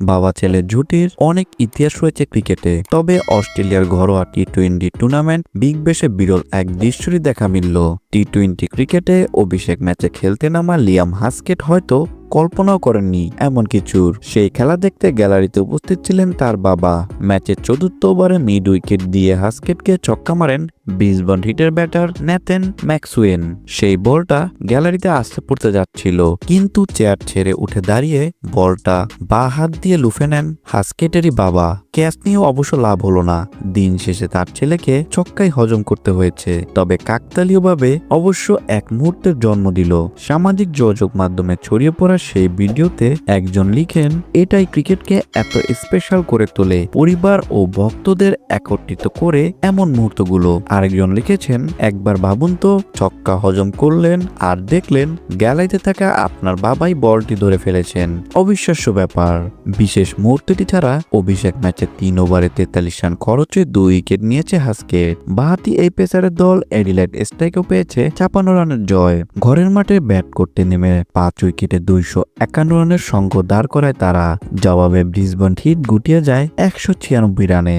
বাবা ছেলে জুটির অনেক ইতিহাস রয়েছে ক্রিকেটে। তবে অস্ট্রেলিয়ার ঘরোয়া টি টোয়েন্টি টুর্নামেন্ট বিগ বেশে বিরল এক দৃশ্যই দেখা মিলল। টি টোয়েন্টি ক্রিকেটে অভিষেক ম্যাচে খেলতে নামা লিয়াম হাস্কেট হয়তো কল্পনাও করেননি এমন কিছুর। সেই খেলা দেখতে গ্যালারিতে উপস্থিত ছিলেন তার বাবা। ম্যাচের চতুর্থ ওভারে মিড উইকেট দিয়ে হাস্কেটকে ছক্কা মারেন বিসবন হিটের ব্যাটার নেতেন ম্যাক্সুয়েন সেই বলটা গ্যালারিতে আসতে পড়তে যাচ্ছিল, কিন্তু চেয়ার ছেড়ে উঠে দাঁড়িয়ে বলটা বা হাত দিয়ে লুফে নেন হাস্কেটেরই বাবা। ক্যাচ নিয়েও অবশ্য লাভ হলো না। দিন শেষে তার ছেলেকে ছক্কাই হজম করতে হয়েছে। তবে কাকতালীয়ভাবে অবশ্য এক মুহূর্তের জন্ম দিল। সামাজিক যোগাযোগ মাধ্যমে ছড়িয়ে পড়া সেই ভিডিওতে একজন লিখেন, এটাই ক্রিকেটকে এত স্পেশাল করে তোলে। পরিবার ও ভক্তদের একত্রিত করে এমন মুহূর্তগুলো। আরেকজন লিখেছেন, একবার ভাবুন তো, ছক্কা হজম করলেন আর দেখলেন গ্যালারিতে থাকা আপনার বাবাই বলটি ধরে ফেলেছেন। অবিশ্বাস্য ব্যাপার। বিশেষ মুহূর্তটি ছাড়া অভিষেক ম্যাচে তিন ওভারে তেতাল্লিশ রান খরচে দুই উইকেট নিয়েছে হাস্কেট বাহাতি এই পেসারের দল এডিলাইট স্ট্রাইকও পেয়েছে ছাপান্ন রানের জয়। ঘরের মাঠে ব্যাট করতে নেমে পাঁচ উইকেটে দুইশো একান্ন রানের সংঘ দাঁড় করায় তারা। জবাবে ব্রিসবন হিট গুটিয়ে যায় একশো ছিয়ানব্বই রানে।